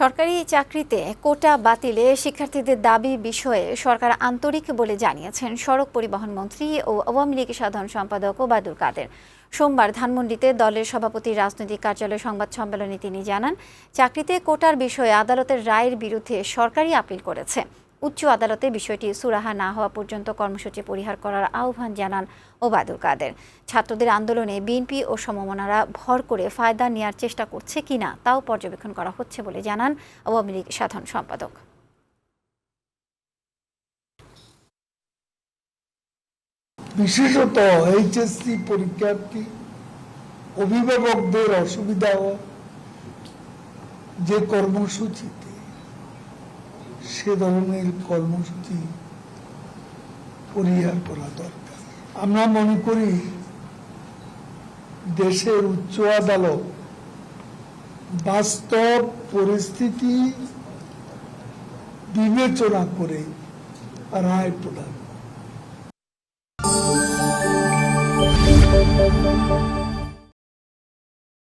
সরকারি চাকরিতে কোটা বাতিলে শিক্ষার্থীদের দাবি বিষয়ে সরকার আন্তরিক বলে জানিয়েছেন সড়ক পরিবহন মন্ত্রী ও আওয়ামী লীগের সাধারণ সম্পাদক ওবায়দুল কাদের। সোমবার ধানমন্ডিতে দলের সভাপতি, রাজনৈতিক কার্যালয় সংবাদ সম্মেলনে তিনি জানান, চাকরিতে কোটার বিষয়ে আদালতের রায়ের বিরুদ্ধে সরকারই আপিল করেছে। উচ্চ আদালতে বিষয়টি সুরাহা না হওয়া পর্যন্ত কর্মসূচি পরিহার করার আহ্বান জানান ওবায়দুল কাদের। ছাত্রদের আন্দোলনে বিএনপি ও সমমনারা ভর করে ফায়দা নেওয়ার চেষ্টা করছে কিনা তাও পর্যবেক্ষণ করা হচ্ছে বলে জানান আওয়ামী লীগ সাধারণ সম্পাদক। বিশেষত এইচএসসি পরীক্ষার্থী, অভিভাবকদের অসুবিধা যে কর্মসূচিতে সে ধরনের কর্মসূচি পরিহার করা দরকার আমরা মনে করি দেশের উচ্চ আদালত বাস্তব পরিস্থিতি বিবেচনা করে রায় প্রদান।